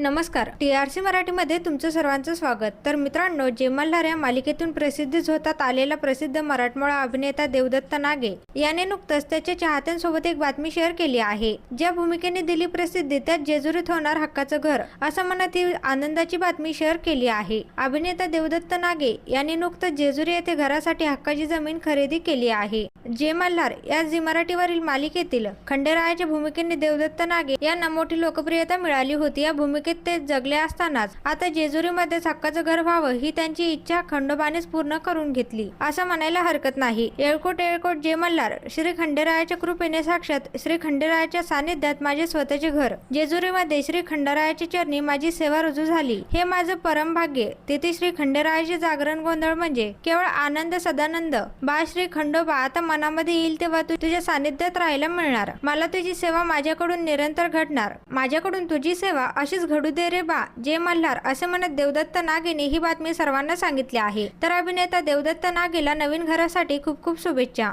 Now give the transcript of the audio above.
नमस्कार. T R C मराठीमध्ये तुमचं सर्वांचं स्वागत. तर मित्रांनो जेमल्हार या मालिकेतून प्रसिद्ध होतात आलेला प्रसिद्ध मराठमोळा अभिनेता देवदत्त नागे याने नुकतंच त्याच्या चाहत्यांसोबत एक बातमी शेअर केली आहे. ज्या भूमिकेने दिली प्रसिद्धी त्यात जेजुरीत होणार हक्काचं घर असं म्हणत ही आनंदाची बातमी शेअर केली आहे. अभिनेता देवदत्त नागे यांनी नुकतंच जेजुरी येथे घरासाठी हक्काची जमीन खरेदी केली आहे. जे मल्हार या झी मराठीवरील मालिकेतील खंडेरायाच्या भूमिकेने देवदत्त नागे यांना मोठी लोकप्रियता मिळाली होती. या भूमिकेत ते जगले असतानाच आता जेजुरीमध्ये हक्काचं घर व्हावं ही त्यांची इच्छा खंडोबानेच पूर्ण करून घेतली. असं म्हणायला हरकत नाही. येळकोट येळकोट जे मल्हार श्री खंडेरायाच्या कृपेने साक्षात श्री खंडेरायाच्या सानिध्यात माझे स्वतःचे घर. जेजुरीमध्ये श्री खंडेरायाच्या चरणी माझी सेवा रुजू झाली. हे माझं परम भाग्य. तेथे श्री खंडेरायाचे जागरण गोंधळ म्हणजे केवळ आनंद सदानंद. बा श्री खंडोबा आता मनामध्ये येईल तेव्हा तू तुझ्या सानिध्यात राहायला मिळणार. मला तुझी सेवा माझ्याकडून निरंतर घडणार. माझ्याकडून तुझी सेवा अशीच घडू दे रे बा. जे मल्हार असे म्हणत देवदत्त नागेने ही बातमी सर्वांना सांगितली आहे. तर अभिनेता देवदत्त नागेला नवीन घरासाठी खूप खूप शुभेच्छा.